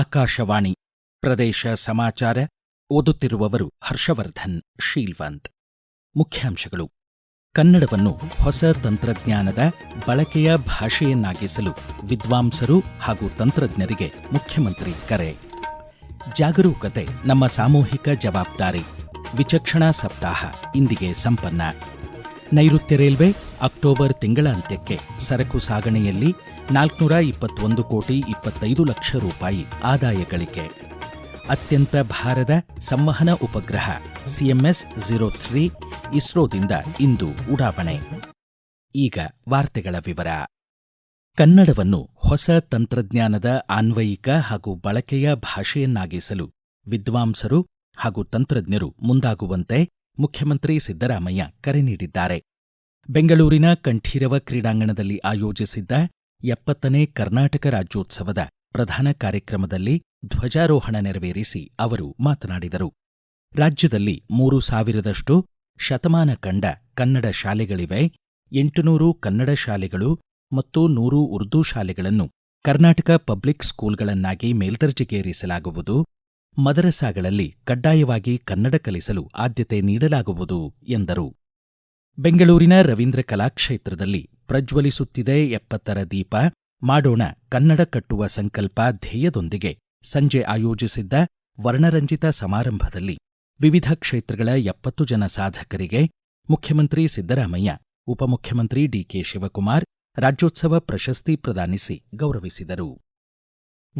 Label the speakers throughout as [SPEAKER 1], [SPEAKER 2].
[SPEAKER 1] ಆಕಾಶವಾಣಿ ಪ್ರದೇಶ ಸಮಾಚಾರ ಓದುತ್ತಿರುವವರು ಹರ್ಷವರ್ಧನ್ ಶೀಲ್ವಂತ್ ಮುಖ್ಯಾಂಶಗಳು ಕನ್ನಡವನ್ನು ಹೊಸ ತಂತ್ರಜ್ಞಾನದ ಬಳಕೆಯ ಭಾಷೆಯನ್ನಾಗಿಸಲು ವಿದ್ವಾಂಸರು ಹಾಗೂ ತಂತ್ರಜ್ಞರಿಗೆ ಮುಖ್ಯಮಂತ್ರಿ ಕರೆ ಜಾಗರೂಕತೆ ನಮ್ಮ ಸಾಮೂಹಿಕ ಜವಾಬ್ದಾರಿ ವಿಚಕ್ಷಣಾ ಸಪ್ತಾಹ ಇಂದಿಗೆ ಸಂಪನ್ನ ನೈಋತ್ಯ ರೈಲ್ವೆ ಅಕ್ಟೋಬರ್ ತಿಂಗಳ ಅಂತ್ಯಕ್ಕೆ ಸರಕು ಸಾಗಣೆಯಲ್ಲಿ ನಾಲ್ಕುನೂರ ಇಪ್ಪತ್ತೊಂದು ಕೋಟಿ ಇಪ್ಪತ್ತೈದು ಲಕ್ಷ ರೂಪಾಯಿ ಆದಾಯ ಗಳಿಕೆ ಅತ್ಯಂತ ಭಾರದ ಸಂವಹನ ಉಪಗ್ರಹ ಸಿಎಂಎಸ್ ಝೀರೋ ಥ್ರೀ ಇಸ್ರೋದಿಂದ ಇಂದು ಉಡಾವಣೆ ಈಗ ವಾರ್ತೆಗಳ ವಿವರ ಕನ್ನಡವನ್ನು ಹೊಸ ತಂತ್ರಜ್ಞಾನದ ಆನ್ವಯಿಕ ಹಾಗೂ ಬಳಕೆಯ ಭಾಷೆಯನ್ನಾಗಿಸಲು ವಿದ್ವಾಂಸರು ಹಾಗೂ ತಂತ್ರಜ್ಞರು ಮುಂದಾಗುವಂತೆ ಮುಖ್ಯಮಂತ್ರಿ ಸಿದ್ದರಾಮಯ್ಯ ಕರೆ ನೀಡಿದ್ದಾರೆ ಬೆಂಗಳೂರಿನ ಕಂಠೀರವ ಕ್ರೀಡಾಂಗಣದಲ್ಲಿ ಆಯೋಜಿಸಿದ್ದ ಎಪ್ಪತ್ತನೇ ಕರ್ನಾಟಕ ರಾಜ್ಯೋತ್ಸವದ ಪ್ರಧಾನ ಕಾರ್ಯಕ್ರಮದಲ್ಲಿ ಧ್ವಜಾರೋಹಣ ನೆರವೇರಿಸಿ ಅವರು ಮಾತನಾಡಿದರು ರಾಜ್ಯದಲ್ಲಿ ಮೂರು ಸಾವಿರದಷ್ಟು ಶತಮಾನ ಕಂಡ ಕನ್ನಡ ಶಾಲೆಗಳಿವೆ ಎಂಟುನೂರು ಕನ್ನಡ ಶಾಲೆಗಳು ಮತ್ತು ನೂರು ಉರ್ದು ಶಾಲೆಗಳನ್ನು ಕರ್ನಾಟಕ ಪಬ್ಲಿಕ್ ಸ್ಕೂಲ್ಗಳನ್ನಾಗಿ ಮೇಲ್ದರ್ಜೆಗೇರಿಸಲಾಗುವುದು ಮದರಸಾಗಳಲ್ಲಿ ಕಡ್ಡಾಯವಾಗಿ ಕನ್ನಡ ಕಲಿಸಲು ಆದ್ಯತೆ ನೀಡಲಾಗುವುದು ಎಂದರು ಬೆಂಗಳೂರಿನ ರವೀಂದ್ರ ಕಲಾಕ್ಷೇತ್ರದಲ್ಲಿ ಪ್ರಜ್ವಲಿಸುತ್ತಿದೆ ಎಪ್ಪತ್ತರ ದೀಪ ಮಾಡೋಣ ಕನ್ನಡ ಕಟ್ಟುವ ಸಂಕಲ್ಪ ಧ್ಯೇಯದೊಂದಿಗೆ ಸಂಜೆ ಆಯೋಜಿಸಿದ್ದ ವರ್ಣರಂಜಿತ ಸಮಾರಂಭದಲ್ಲಿ ವಿವಿಧ ಕ್ಷೇತ್ರಗಳ ಎಪ್ಪತ್ತು ಜನ ಸಾಧಕರಿಗೆ ಮುಖ್ಯಮಂತ್ರಿ ಸಿದ್ದರಾಮಯ್ಯ ಉಪಮುಖ್ಯಮಂತ್ರಿ ಡಿಕೆ ಶಿವಕುಮಾರ್ ರಾಜ್ಯೋತ್ಸವ ಪ್ರಶಸ್ತಿ ಪ್ರದಾನಿಸಿ ಗೌರವಿಸಿದರು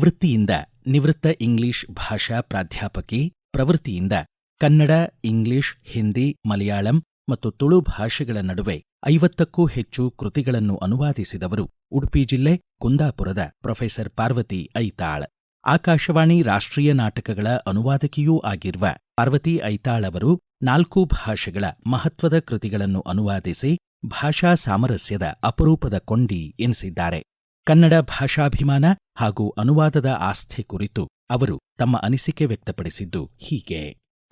[SPEAKER 1] ವೃತ್ತಿಯಿಂದ ನಿವೃತ್ತ ಇಂಗ್ಲಿಷ್ ಭಾಷಾ ಪ್ರಾಧ್ಯಾಪಕಿ ಪ್ರವೃತ್ತಿಯಿಂದ ಕನ್ನಡ ಇಂಗ್ಲಿಷ್ ಹಿಂದಿ ಮಲಯಾಳಂ ಮತ್ತು ತುಳು ಭಾಷೆಗಳ ನಡುವೆ ಐವತ್ತಕ್ಕೂ ಹೆಚ್ಚು ಕೃತಿಗಳನ್ನು ಅನುವಾದಿಸಿದವರು ಉಡುಪಿ ಜಿಲ್ಲೆ ಕುಂದಾಪುರದ ಪ್ರೊಫೆಸರ್ ಪಾರ್ವತಿ ಐತಾಳ್ ಆಕಾಶವಾಣಿ ರಾಷ್ಟ್ರೀಯ ನಾಟಕಗಳ ಅನುವಾದಕಿಯೂ ಆಗಿರುವ ಪಾರ್ವತಿ ಐತಾಳ್ ಅವರು ನಾಲ್ಕು ಭಾಷೆಗಳ ಮಹತ್ವದ ಕೃತಿಗಳನ್ನು ಅನುವಾದಿಸಿ ಭಾಷಾ ಸಾಮರಸ್ಯದ ಅಪರೂಪದ ಕೊಂಡಿ ಎನಿಸಿದ್ದಾರೆ ಕನ್ನಡ ಭಾಷಾಭಿಮಾನ ಹಾಗೂ ಅನುವಾದದ ಆಸ್ಥೆ ಕುರಿತು ಅವರು ತಮ್ಮ ಅನಿಸಿಕೆ ವ್ಯಕ್ತಪಡಿಸಿದ್ದು ಹೀಗೆ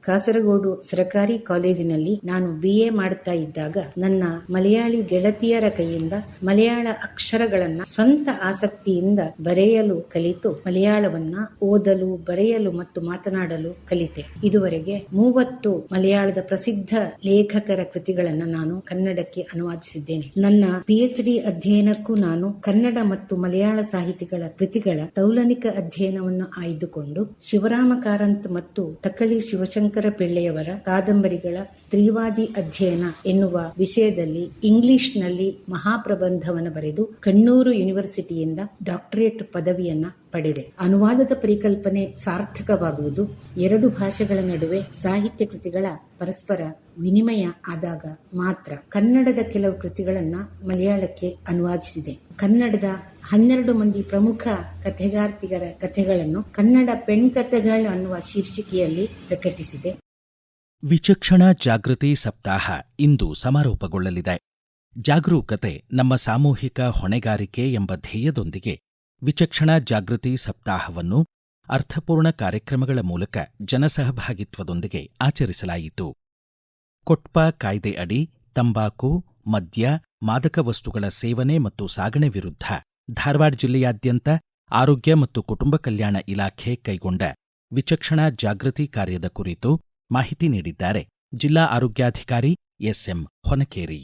[SPEAKER 2] ಕಾಸರಗೋಡು ಸರಕಾರಿ ಕಾಲೇಜಿನಲ್ಲಿ ನಾನು ಬಿ ಎ ಮಾಡ್ತಾ ಇದ್ದಾಗ ನನ್ನ ಮಲಯಾಳಿ ಗೆಳತಿಯರ ಕೈಯಿಂದ ಮಲಯಾಳ ಅಕ್ಷರಗಳನ್ನ ಸ್ವಂತ ಆಸಕ್ತಿಯಿಂದ ಬರೆಯಲು ಕಲಿತು ಮಲಯಾಳವನ್ನ ಓದಲು ಬರೆಯಲು ಮತ್ತು ಮಾತನಾಡಲು ಕಲಿತೆ ಇದುವರೆಗೆ ಮೂವತ್ತು ಮಲಯಾಳದ ಪ್ರಸಿದ್ಧ ಲೇಖಕರ ಕೃತಿಗಳನ್ನ ನಾನು ಕನ್ನಡಕ್ಕೆ ಅನುವಾದಿಸಿದ್ದೇನೆ ನನ್ನ ಪಿಎಚ್ ಡಿ ಅಧ್ಯಯನಕ್ಕೂ ನಾನು ಕನ್ನಡ ಮತ್ತು ಮಲಯಾಳ ಸಾಹಿತಿಗಳ ಕೃತಿಗಳ ತೌಲನಿಕ ಅಧ್ಯಯನವನ್ನು ಆಯ್ದುಕೊಂಡು ಶಿವರಾಮ ಕಾರಂತ್ ಮತ್ತು ತಕ್ಕಳಿ ಶಿವಶಂಕರ್ ಶಂಕರ ಪಿಳ್ಳೆಯವರ ಕಾದಂಬರಿಗಳ ಸ್ತ್ರೀವಾದಿ ಅಧ್ಯಯನ ಎನ್ನುವ ವಿಷಯದಲ್ಲಿ ಇಂಗ್ಲಿಷ್ನಲ್ಲಿ ಮಹಾಪ್ರಬಂಧವನ್ನು ಬರೆದು ಕಣ್ಣೂರು ಯೂನಿವರ್ಸಿಟಿಯಿಂದ ಡಾಕ್ಟರೇಟ್ ಪದವಿಯನ್ನ ಪಡೆದೆ ಅನುವಾದದ ಪರಿಕಲ್ಪನೆ ಸಾರ್ಥಕವಾಗುವುದು ಎರಡು ಭಾಷೆಗಳ ನಡುವೆ ಸಾಹಿತ್ಯ ಕೃತಿಗಳ ಪರಸ್ಪರ ವಿನಿಮಯ ಆದಾಗ ಮಾತ್ರ ಕನ್ನಡದ ಕೆಲವು ಕೃತಿಗಳನ್ನ ಮಲಯಾಳಕ್ಕೆ ಅನುವಾದಿಸಿದೆ ಕನ್ನಡದ ಹನ್ನೆರಡು ಮಂದಿ ಪ್ರಮುಖ ಕಥೆಗಾರ್ತಿಗರ ಕಥೆಗಳನ್ನು ಕನ್ನಡ ಪೆಣ್ ಕಥೆಗಳು ಅನ್ನುವ ಶೀರ್ಷಿಕೆಯಲ್ಲಿ ಪ್ರಕಟಿಸಿದೆ
[SPEAKER 1] ವಿಚಕ್ಷಣಾ ಜಾಗೃತಿ ಸಪ್ತಾಹ ಇಂದು ಸಮಾರೋಪಗೊಳ್ಳಲಿದೆ ಜಾಗರೂಕತೆ ನಮ್ಮ ಸಾಮೂಹಿಕ ಹೊಣೆಗಾರಿಕೆ ಎಂಬ ಧ್ಯೇಯದೊಂದಿಗೆ ವಿಚಕ್ಷಣಾ ಜಾಗೃತಿ ಸಪ್ತಾಹವನ್ನು ಅರ್ಥಪೂರ್ಣ ಕಾರ್ಯಕ್ರಮಗಳ ಮೂಲಕ ಜನಸಹಭಾಗಿತ್ವದೊಂದಿಗೆ ಆಚರಿಸಲಾಯಿತು ಕೊಟ್ಪ ಕಾಯ್ದೆ ಅಡಿ ತಂಬಾಕು ಮದ್ಯ ಮಾದಕ ವಸ್ತುಗಳ ಸೇವನೆ ಮತ್ತು ಸಾಗಣೆ ವಿರುದ್ಧ ಧಾರವಾಡ ಜಿಲ್ಲೆಯಾದ್ಯಂತ ಆರೋಗ್ಯ ಮತ್ತು ಕುಟುಂಬ ಕಲ್ಯಾಣ ಇಲಾಖೆ ಕೈಗೊಂಡ ವಿಚಕ್ಷಣಾ ಜಾಗೃತಿ ಕಾರ್ಯದ ಕುರಿತು ಮಾಹಿತಿ ನೀಡಿದ್ದಾರೆ ಜಿಲ್ಲಾ ಆರೋಗ್ಯಾಧಿಕಾರಿ ಎಸ್ಎಂ ಹೊನಕೇರಿ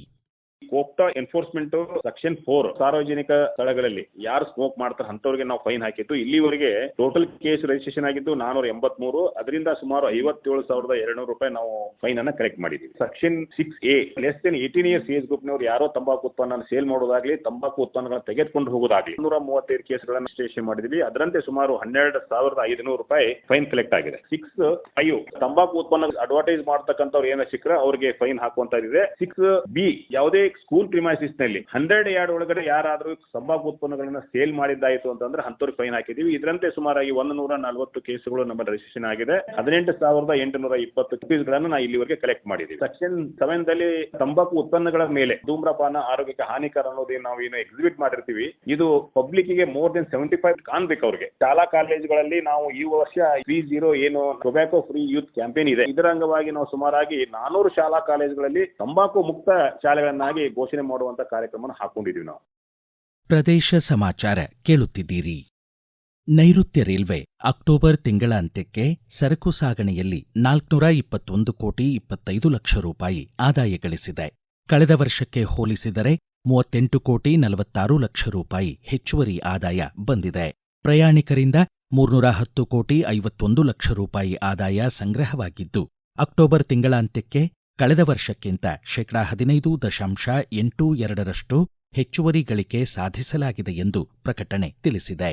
[SPEAKER 3] ಹೋಗ್ತಾ ಎನ್ಫೋರ್ಸ್ಮೆಂಟ್ ಸೆಕ್ಷನ್ ಫೋರ್ ಸಾರ್ವಜನಿಕ ಸ್ಥಳಗಳಲ್ಲಿ ಯಾರು ಸ್ಮೋಕ್ ಮಾಡ್ತಾರೆ ಅಂತವ್ರಿಗೆ ನಾವು ಫೈನ್ ಹಾಕಿತ್ತು ಇಲ್ಲಿವರೆಗೆ ಟೋಟಲ್ ಕೇಸ್ ರಿಜಿಸ್ಟ್ರೇಷನ್ ಆಗಿದ್ದು ನಾನೂರ ಎಂಬತ್ ಮೂರು ಅದರಿಂದ ಸುಮಾರು ಐವತ್ತೇಳು ಸಾವಿರದ ಎರಡ್ನೂರು ರೂಪಾಯಿ ನಾವು ಫೈನ್ ಅನ್ನ ಕಲೆಕ್ಟ್ ಮಾಡಿದೀವಿ section six A less then eighteen years age group ನವರು ಯಾರೋ ತಂಬಾಕು ಉತ್ಪನ್ನ ಸೇಲ್ ಮಾಡೋದಾಗ್ಲಿ ತಂಬಾಕು ಉತ್ಪನ್ನಗಳನ್ನ ತೆಗೆದುಕೊಂಡು ಹೋಗೋದಾಗ್ಲಿ ನೂರ ಮೂವತ್ತೈದು ಕೇಸ್ಗಳನ್ನು ರಿಜಿಸ್ಟ್ರೇಷನ್ ಮಾಡಿದ್ವಿ ಅದರಂತೆ ಸುಮಾರು ಹನ್ನೆರಡು ಸಾವಿರದ ಐದುನೂರು ರೂಪಾಯಿ ಫೈನ್ ಕಲೆಕ್ಟ್ ಆಗಿದೆ ಸಿಕ್ಸ್ ಫೈವ್ ತಂಬಾಕು ಉತ್ಪನ್ನ ಅಡ್ವರ್ಟೈಸ್ ಮಾಡ್ತಕ್ಕಂಥವ್ರು ಏನೋ ಸಿಕ್ಕರೆ ಅವರಿಗೆ ಫೈನ್ ಹಾಕುವಂತ ಇದೆ ಸಿಕ್ಸ್ ಬಿ ಯಾವುದೇ ಸ್ಕೂಲ್ ಪ್ರಿಮೈಸಿಸ್ ನಲ್ಲಿ ಹಂಡ್ರೆಡ್ ಯಾರ್ಡ್ ಒಳಗಡೆ ಯಾರಾದ್ರೂ ತಂಬಾಕು ಉತ್ಪನ್ನಗಳನ್ನ ಸೇಲ್ ಮಾಡಿದ್ದಾಯಿತು ಅಂತಂದ್ರೆ ಅಂತವ್ರಿಗೆ ಫೈನ್ ಹಾಕಿದೀವಿ ಇದರಂತೆ ಸುಮಾರಾಗಿ ಒಂದು ನೂರ ನಲವತ್ತು ಕೇಸುಗಳು ನಮ್ಮ ರಿಜಿಸ್ಟ್ರೇಷನ್ ಆಗಿದೆ ಹದಿನೆಂಟು ಸಾವಿರದ ಎಂಟುನೂರ ಇಪ್ಪತ್ತು ಕೇಸ್ ಗಳನ್ನ ನಾವು ಇಲ್ಲಿವರೆಗೆ ಕಲೆಕ್ಟ್ ಮಾಡಿದೀವಿ ಸೆಕ್ಷನ್ ಸೆವೆನ್ ದಲ್ಲಿ ತಂಬಾಕು ಉತ್ಪನ್ನಗಳ ಮೇಲೆ ಧೂಮ್ರಪಾನ ಆರೋಗ್ಯಕ್ಕೆ ಹಾನಿಕರ ಅನ್ನೋದೇ ನಾವು ಏನು ಎಕ್ಸಿಬಿಟ್ ಮಾಡಿರ್ತೀವಿ ಇದು ಪಬ್ಲಿಕ್ ಗೆ ಮೋರ್ ದೆನ್ ಸೆವೆಂಟಿ ಫೈವ್ ಕಾಣ್ಬೇಕು ಅವ್ರಿಗೆ ಶಾಲಾ ಕಾಲೇಜುಗಳಲ್ಲಿ ನಾವು ಈ ವರ್ಷ ವಿ ಜೀರೋ ಏನು ಟೊಬ್ಯಾಕೋ ಫ್ರೀ ಯೂತ್ ಕ್ಯಾಂಪೇನ್ ಇದೆ ಇದರ ಅಂಗವಾಗಿ ನಾವು ಸುಮಾರಾಗಿ ನಾನೂರು ಶಾಲಾ ಕಾಲೇಜುಗಳಲ್ಲಿ ತಂಬಾಕು ಮುಕ್ತ ಶಾಲೆಗಳನ್ನಾಗಿ ಘೋಷಣೆ ಮಾಡುವಂತ ಕಾರ್ಯಕ್ರಮವನ್ನು ಹಾಕೊಂಡಿದೀವಿ ನಾವು
[SPEAKER 1] ಪ್ರದೇಶ ಸಮಾಚಾರ ಕೇಳುತ್ತಿದ್ದೀರಿ ನೈಋತ್ಯ ರೈಲ್ವೆ ಅಕ್ಟೋಬರ್ ತಿಂಗಳ ಅಂತ್ಯಕ್ಕೆ ಸರಕು ಸಾಗಣೆಯಲ್ಲಿ ನಾಲ್ಕುನೂರ ಇಪ್ಪತ್ತೊಂದು ಕೋಟಿ ಇಪ್ಪತ್ತೈದು ಲಕ್ಷ ರೂಪಾಯಿ ಆದಾಯ ಗಳಿಸಿದೆ ಕಳೆದ ವರ್ಷಕ್ಕೆ ಹೋಲಿಸಿದರೆ ಮೂವತ್ತೆಂಟು ಕೋಟಿ ನಲವತ್ತಾರು ಲಕ್ಷ ರೂಪಾಯಿ ಹೆಚ್ಚುವರಿ ಆದಾಯ ಬಂದಿದೆ ಪ್ರಯಾಣಿಕರಿಂದ ಮೂರ್ನೂರ ಹತ್ತು ಕೋಟಿ ಐವತ್ತೊಂದು ಲಕ್ಷ ರೂಪಾಯಿ ಆದಾಯ ಸಂಗ್ರಹವಾಗಿದ್ದು ಅಕ್ಟೋಬರ್ ತಿಂಗಳಾಂತ್ಯಕ್ಕೆ ಕಳೆದ ವರ್ಷಕ್ಕಿಂತ ಶೇಕಡಾ ಹದಿನೈದು ದಶಾಂಶ ಎಂಟು ಎರಡರಷ್ಟು ಹೆಚ್ಚುವರಿ ಗಳಿಕೆ ಸಾಧಿಸಲಾಗಿದೆ ಎಂದು ಪ್ರಕಟಣೆ ತಿಳಿಸಿದೆ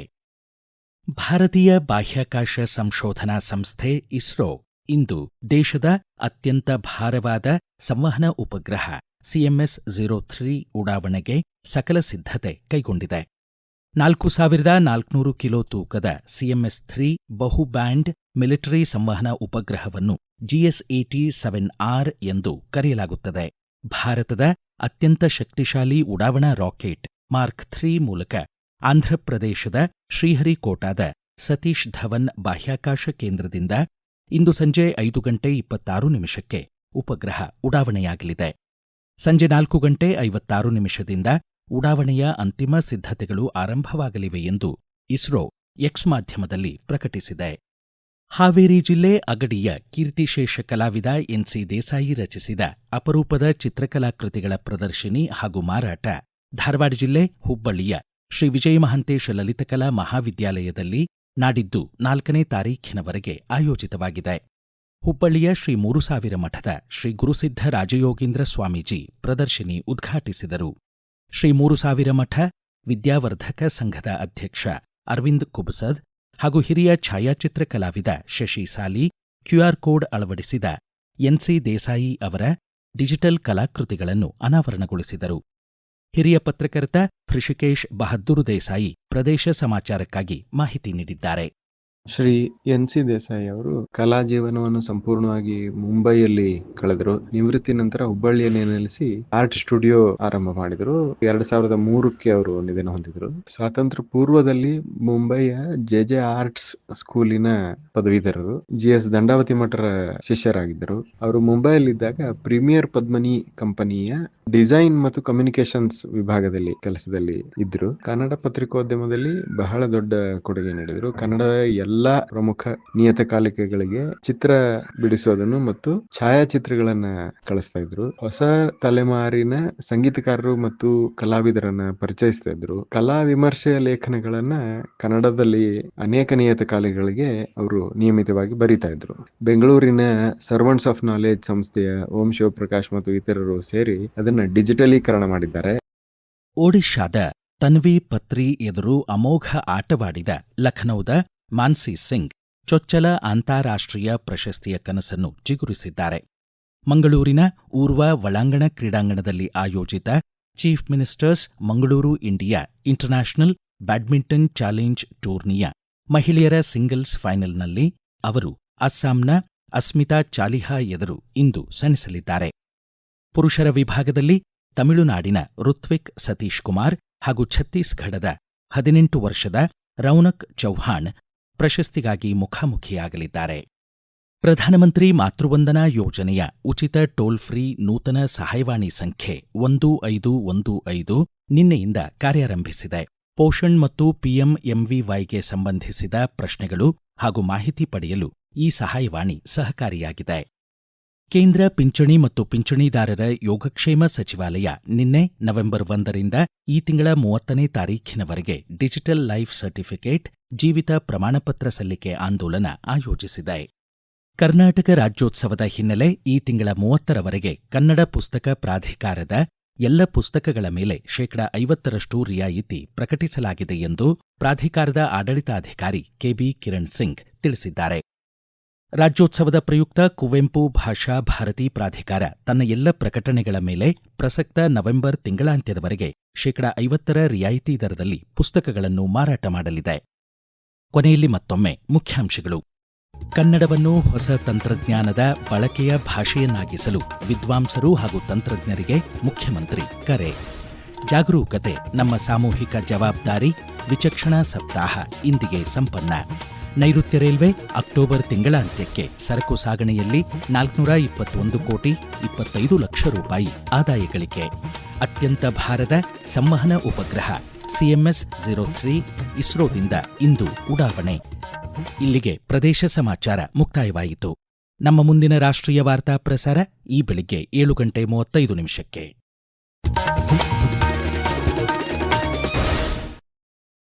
[SPEAKER 1] ಭಾರತೀಯ ಬಾಹ್ಯಾಕಾಶ ಸಂಶೋಧನಾ ಸಂಸ್ಥೆ ಇಸ್ರೋ ಇಂದು ದೇಶದ ಅತ್ಯಂತ ಭಾರವಾದ ಸಂವಹನ ಉಪಗ್ರಹ ಸಿಎಂಎಸ್ ಜೀರೋ ಥ್ರೀ ಉಡಾವಣೆಗೆ ಸಕಲ ಸಿದ್ಧತೆ ಕೈಗೊಂಡಿದೆ ನಾಲ್ಕು ಸಾವಿರದ ನಾಲ್ಕುನೂರು ಕಿಲೋ ತೂಕದ ಸಿಎಂಎಸ್ ಥ್ರೀ ಬಹು ಬ್ಯಾಂಡ್ ಮಿಲಿಟರಿ ಸಂವಹನ ಉಪಗ್ರಹವನ್ನು ಎಟಿ ಸೆವೆನ್ ಆರ್ ಎಂದು ಕರೆಯಲಾಗುತ್ತದೆ ಭಾರತದ ಅತ್ಯಂತ ಶಕ್ತಿಶಾಲಿ ಉಡಾವಣಾ ರಾಕೆಟ್ ಮಾರ್ಕ್ ಥ್ರೀ ಮೂಲಕ ಆಂಧ್ರಪ್ರದೇಶದ ಶ್ರೀಹರಿಕೋಟಾದ ಸತೀಶ್ ಧವನ್ ಬಾಹ್ಯಾಕಾಶ ಕೇಂದ್ರದಿಂದ ಇಂದು ಸಂಜೆ ಐದು ಗಂಟೆ ಇಪ್ಪತ್ತಾರು ನಿಮಿಷಕ್ಕೆ ಉಪಗ್ರಹ ಉಡಾವಣೆಯಾಗಲಿದೆ ಸಂಜೆ ನಾಲ್ಕು ಗಂಟೆ ಐವತ್ತಾರು ನಿಮಿಷದಿಂದ ಉಡಾವಣೆಯ ಅಂತಿಮ ಸಿದ್ಧತೆಗಳು ಆರಂಭವಾಗಲಿವೆ ಎಂದು ಇಸ್ರೋ ಎಕ್ಸ್ ಮಾಧ್ಯಮದಲ್ಲಿ ಪ್ರಕಟಿಸಿದೆ ಹಾವೇರಿ ಜಿಲ್ಲೆ ಅಗಡಿಯ ಕೀರ್ತಿಶೇಷ ಕಲಾವಿದ ಎನ್ಸಿ ದೇಸಾಯಿ ರಚಿಸಿದ ಅಪರೂಪದ ಚಿತ್ರಕಲಾಕೃತಿಗಳ ಪ್ರದರ್ಶಿನಿ ಹಾಗೂ ಮಾರಾಟ ಧಾರವಾಡ ಜಿಲ್ಲೆ ಹುಬ್ಬಳ್ಳಿಯ ಶ್ರೀ ವಿಜಯ ಮಹಂತೇಶ ಲಲಿತಕಲಾ ಮಹಾವಿದ್ಯಾಲಯದಲ್ಲಿ ನಾಡಿದ್ದು ನಾಲ್ಕನೇ ತಾರೀಖಿನವರೆಗೆ ಆಯೋಜಿತವಾಗಿದೆ ಹುಬ್ಬಳ್ಳಿಯ ಶ್ರೀ ಮೂರು ಸಾವಿರ ಮಠದ ಶ್ರೀ ಗುರುಸಿದ್ಧ ರಾಜಯೋಗೀಂದ್ರ ಸ್ವಾಮೀಜಿ ಪ್ರದರ್ಶಿನಿ ಉದ್ಘಾಟಿಸಿದರು ಶ್ರೀ ಮೂರು ಸಾವಿರ ಮಠ ವಿದ್ಯಾವರ್ಧಕ ಸಂಘದ ಅಧ್ಯಕ್ಷ ಅರವಿಂದ್ ಕುಬಸದ್ ಹಾಗೂ ಹಿರಿಯ ಛಾಯಾಚಿತ್ರ ಕಲಾವಿದ ಶಶಿ ಸಾಲಿ ಕ್ಯೂಆರ್ ಕೋಡ್ ಅಳವಡಿಸಿದ ಎನ್ಸಿ ದೇಸಾಯಿ ಅವರ ಡಿಜಿಟಲ್ ಕಲಾಕೃತಿಗಳನ್ನು ಅನಾವರಣಗೊಳಿಸಿದರು ಹಿರಿಯ ಪತ್ರಕರ್ತ ಹೃಷಿಕೇಶ್ ಬಹದ್ದೂರು ದೇಸಾಯಿ ಪ್ರದೇಶ ಸಮಾಚಾರಕ್ಕಾಗಿ ಮಾಹಿತಿ ನೀಡಿದ್ದಾರೆ
[SPEAKER 4] ಶ್ರೀ ಎನ್ ಸಿ ದೇಸಾಯಿ ಅವರು ಕಲಾ ಜೀವನವನ್ನು ಸಂಪೂರ್ಣವಾಗಿ ಮುಂಬೈಯಲ್ಲಿ ಕಳೆದರು ನಿವೃತ್ತಿ ನಂತರ ಹುಬ್ಬಳ್ಳಿಯಲ್ಲಿ ನೆಲೆಸಿ ಆರ್ಟ್ ಸ್ಟುಡಿಯೋ ಆರಂಭ ಮಾಡಿದ್ರು ಎರಡ್ ಸಾವಿರದ ಮೂರಕ್ಕೆ ಅವರು ನಿಧನ ಹೊಂದಿದ್ರು ಸ್ವಾತಂತ್ರ್ಯ ಪೂರ್ವದಲ್ಲಿ ಮುಂಬೈಯ ಜೆ ಜೆ ಆರ್ಟ್ಸ್ ಸ್ಕೂಲಿನ ಪದವೀಧರರು ಜಿ ಎಸ್ ದಂಡಾವತಿ ಮಠರ ಶಿಷ್ಯರಾಗಿದ್ದರು ಅವರು ಇದ್ದಾಗ ಪ್ರೀಮಿಯರ್ ಪದ್ಮನಿ ಕಂಪನಿಯ ಡಿಸೈನ್ ಮತ್ತು ಕಮ್ಯುನಿಕೇಶನ್ಸ್ ವಿಭಾಗದಲ್ಲಿ ಕೆಲಸದಲ್ಲಿ ಇದ್ರು ಕನ್ನಡ ಪತ್ರಿಕೋದ್ಯಮದಲ್ಲಿ ಬಹಳ ದೊಡ್ಡ ಕೊಡುಗೆ ನೀಡಿದ್ರು ಕನ್ನಡ ಎಲ್ಲಾ ಪ್ರಮುಖ ನಿಯತಕಾಲಿಕೆಗಳಿಗೆ ಚಿತ್ರ ಬಿಡಿಸೋದನ್ನು ಮತ್ತು ಛಾಯಾಚಿತ್ರಗಳನ್ನ ಕಳಿಸ್ತಾ ಇದ್ರು ಹೊಸ ತಲೆಮಾರಿನ ಸಂಗೀತಕಾರರು ಮತ್ತು ಕಲಾವಿದರನ್ನ ಪರಿಚಯಿಸ್ತಾ ಇದ್ರು ಕಲಾ ವಿಮರ್ಶೆ ಲೇಖನಗಳನ್ನ ಕನ್ನಡದಲ್ಲಿ ಅನೇಕ ನಿಯತಕಾಲಿಕೆಗಳಿಗೆ ಅವರು ನಿಯಮಿತವಾಗಿ ಬರೀತಾ ಇದ್ರು ಬೆಂಗಳೂರಿನ ಸರ್ವೆಂಟ್ಸ್ ಆಫ್ ನಾಲೆಜ್ ಸಂಸ್ಥೆಯ ಓಂ ಶಿವಪ್ರಕಾಶ್ ಮತ್ತು ಇತರರು ಸೇರಿ ಅದನ್ನ ಡಿಜಿಟಲೀಕರಣ ಮಾಡಿದ್ದಾರೆ
[SPEAKER 1] ಒಡಿಶಾದ ತನ್ವಿ ಪತ್ರಿ ಎದುರು ಅಮೋಘ ಆಟವಾಡಿದ ಲಖನೌದ ಮಾನ್ಸಿ ಸಿಂಗ್ ಚೊಚ್ಚಲ ಅಂತಾರಾಷ್ಟ್ರೀಯ ಪ್ರಶಸ್ತಿಯ ಕನಸನ್ನು ಚಿಗುರಿಸಿದ್ದಾರೆ ಮಂಗಳೂರಿನ ಊರ್ವ ಒಳಾಂಗಣ ಕ್ರೀಡಾಂಗಣದಲ್ಲಿ ಆಯೋಜಿತ chief ministers Mangaluru India international badminton challenge ಟೂರ್ನಿಯ ಮಹಿಳೆಯರ ಸಿಂಗಲ್ಸ್ ಫೈನಲ್ನಲ್ಲಿ ಅವರು ಅಸ್ಸಾಂನ ಅಸ್ಮಿತಾ ಚಾಲಿಹಾ ಎದುರು ಇಂದು ಸೆಣಸಲಿದ್ದಾರೆ ಪುರುಷರ ವಿಭಾಗದಲ್ಲಿ ತಮಿಳುನಾಡಿನ ಋತ್ವಿಕ್ ಸತೀಶ್ ಕುಮಾರ್ ಹಾಗೂ ಛತ್ತೀಸ್ಗಢದ ಹದಿನೆಂಟು ವರ್ಷದ ರೌನಕ್ ಚೌಹಾಣ್ ಪ್ರಶಸ್ತಿಗಾಗಿ ಮುಖಾಮುಖಿಯಾಗಲಿದ್ದಾರೆ ಪ್ರಧಾನಮಂತ್ರಿ ಮಾತೃವಂದನಾ ಯೋಜನೆಯ ಉಚಿತ ಟೋಲ್ ಫ್ರೀ ನೂತನ ಸಹಾಯವಾಣಿ ಸಂಖ್ಯೆ ಒಂದು ಐದು ಒಂದು ಐದು ನಿನ್ನೆಯಿಂದ ಕಾರ್ಯಾರಂಭಿಸಿದೆ ಪೋಷಣ್ ಮತ್ತು ಪಿಎಂ ಎಂವಿವೈಗೆ ಸಂಬಂಧಿಸಿದ ಪ್ರಶ್ನೆಗಳು ಹಾಗೂ ಮಾಹಿತಿ ಪಡೆಯಲು ಈ ಸಹಾಯವಾಣಿ ಸಹಕಾರಿಯಾಗಿದೆ ಕೇಂದ್ರ ಪಿಂಚಣಿ ಮತ್ತು ಪಿಂಚಣಿದಾರರ ಯೋಗಕ್ಷೇಮ ಸಚಿವಾಲಯ ನಿನ್ನೆ ನವೆಂಬರ್ ಒಂದರಿಂದ ಈ ತಿಂಗಳ ಮೂವತ್ತನೇ ತಾರೀಖಿನವರೆಗೆ ಡಿಜಿಟಲ್ ಲೈಫ್ ಸರ್ಟಿಫಿಕೇಟ್ ಜೀವಿತ ಪ್ರಮಾಣಪತ್ರ ಸಲ್ಲಿಕೆ ಆಂದೋಲನ ಆಯೋಜಿಸಿದೆ ಕರ್ನಾಟಕ ರಾಜ್ಯೋತ್ಸವದ ಹಿನ್ನೆಲೆ ಈ ತಿಂಗಳ ಮೂವತ್ತರವರೆಗೆ ಕನ್ನಡ ಪುಸ್ತಕ ಪ್ರಾಧಿಕಾರದ ಎಲ್ಲ ಪುಸ್ತಕಗಳ ಮೇಲೆ ಶೇಕಡ ಐವತ್ತರಷ್ಟು ರಿಯಾಯಿತಿ ಪ್ರಕಟಿಸಲಾಗಿದೆ ಎಂದು ಪ್ರಾಧಿಕಾರದ ಆಡಳಿತಾಧಿಕಾರಿ ಕೆಬಿ ಕಿರಣ್ ಸಿಂಗ್ ತಿಳಿಸಿದ್ದಾರೆ ರಾಜ್ಯೋತ್ಸವದ ಪ್ರಯುಕ್ತ ಕುವೆಂಪು ಭಾಷಾ ಭಾರತಿ ಪ್ರಾಧಿಕಾರ ತನ್ನ ಎಲ್ಲ ಪ್ರಕಟಣೆಗಳ ಮೇಲೆ ಪ್ರಸಕ್ತ ನವೆಂಬರ್ ತಿಂಗಳಾಂತ್ಯದವರೆಗೆ ಶೇಕಡಾ ಐವತ್ತರ ರಿಯಾಯಿತಿ ದರದಲ್ಲಿ ಪುಸ್ತಕಗಳನ್ನು ಮಾರಾಟ ಮಾಡಲಿದೆ ಕೊನೆಯಲ್ಲಿ ಮತ್ತೊಮ್ಮೆ ಮುಖ್ಯಾಂಶಗಳು ಕನ್ನಡವನ್ನು ಹೊಸ ತಂತ್ರಜ್ಞಾನದ ಬಳಕೆಯ ಭಾಷೆಯನ್ನಾಗಿಸಲು ವಿದ್ವಾಂಸರು ಹಾಗೂ ತಂತ್ರಜ್ಞರಿಗೆ ಮುಖ್ಯಮಂತ್ರಿ ಕರೆ ಜಾಗರೂಕತೆ ನಮ್ಮ ಸಾಮೂಹಿಕ ಜವಾಬ್ದಾರಿ ವಿಚಕ್ಷಣಾ ಸಪ್ತಾಹ ಇಂದಿಗೆ ಸಂಪನ್ನ ನೈಋತ್ಯ ರೈಲ್ವೆ ಅಕ್ಟೋಬರ್ ತಿಂಗಳ ಅಂತ್ಯಕ್ಕೆ ಸರಕು ಸಾಗಣೆಯಲ್ಲಿ ನಾಲ್ಕುನೂರ ಇಪ್ಪತ್ತೊಂದು ಕೋಟಿ ಇಪ್ಪತ್ತೈದು ಲಕ್ಷ ರೂಪಾಯಿ ಆದಾಯ ಗಳಿಕೆ ಅತ್ಯಂತ ಭಾರದ ಸಂವಹನ ಉಪಗ್ರಹ ಸಿಎಂಎಸ್ ಜೀರೋ ತ್ರೀ ಇಸ್ರೋದಿಂದ ಇಂದು ಉಡಾವಣೆ ಇಲ್ಲಿಗೆ ಪ್ರದೇಶ ಸಮಾಚಾರ ಮುಕ್ತಾಯವಾಯಿತು ನಮ್ಮ ಮುಂದಿನ ರಾಷ್ಟ್ರೀಯ ವಾರ್ತಾ ಪ್ರಸಾರ ಈ ಬೆಳಿಗ್ಗೆ ಏಳು ಗಂಟೆ ಮೂವತ್ತೈದು ನಿಮಿಷಕ್ಕೆ